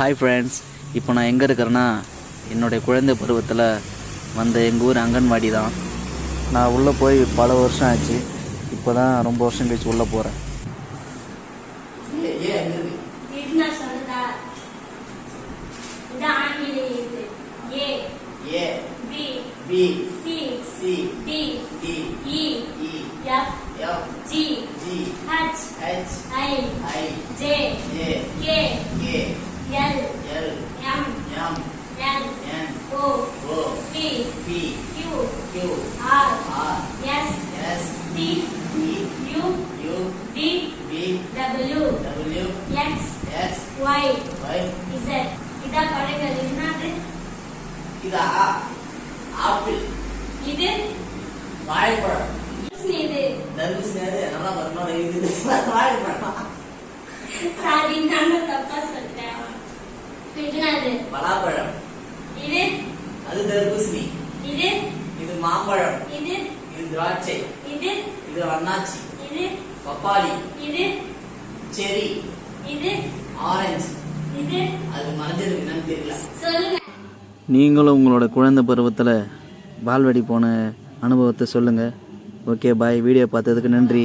Hi friends இப்போ நான் எங்கே இருக்கிறேன்னா என்னுடைய குழந்தை பருவத்தில் வந்த எங்கள் ஊர் அங்கன்வாடி தான். நான் உள்ளே போய் பல வருஷம் ஆச்சு. இப்போ தான் ரொம்ப வருஷம் கழிச்சு உள்ளே போகிறேன் இது நான் சொல்றதா இது ஆங்கில எழுத்து B B Q Q R R S S T T U U V V W W X X Y Y Z இதா படங்கள் என்னது? இதா ஆப்பிள். இது? வாழைப்பழம். இது. தர்பூசணி அது நல்லா வரணும் இது வாழைப்பழம்? சாரி நான் தப்பா இது என்னது? பலாப்பழம் அது தர்பூசணி இது இது மாம்பழம். இது இது திராட்சை. இது இது அண்ணாச்சி இது பப்பாளி. இது செரி. இது ஆரஞ்சு. இது அது மஞ்சள் என்னன்னு தெரியல. சொல்லுங்க. நீங்களும் உங்களோட குழந்தை பருவத்தில் பால்வாடி போன அனுபவத்தை சொல்லுங்கள் ஓகே பாய். வீடியோ பார்த்ததுக்கு நன்றி.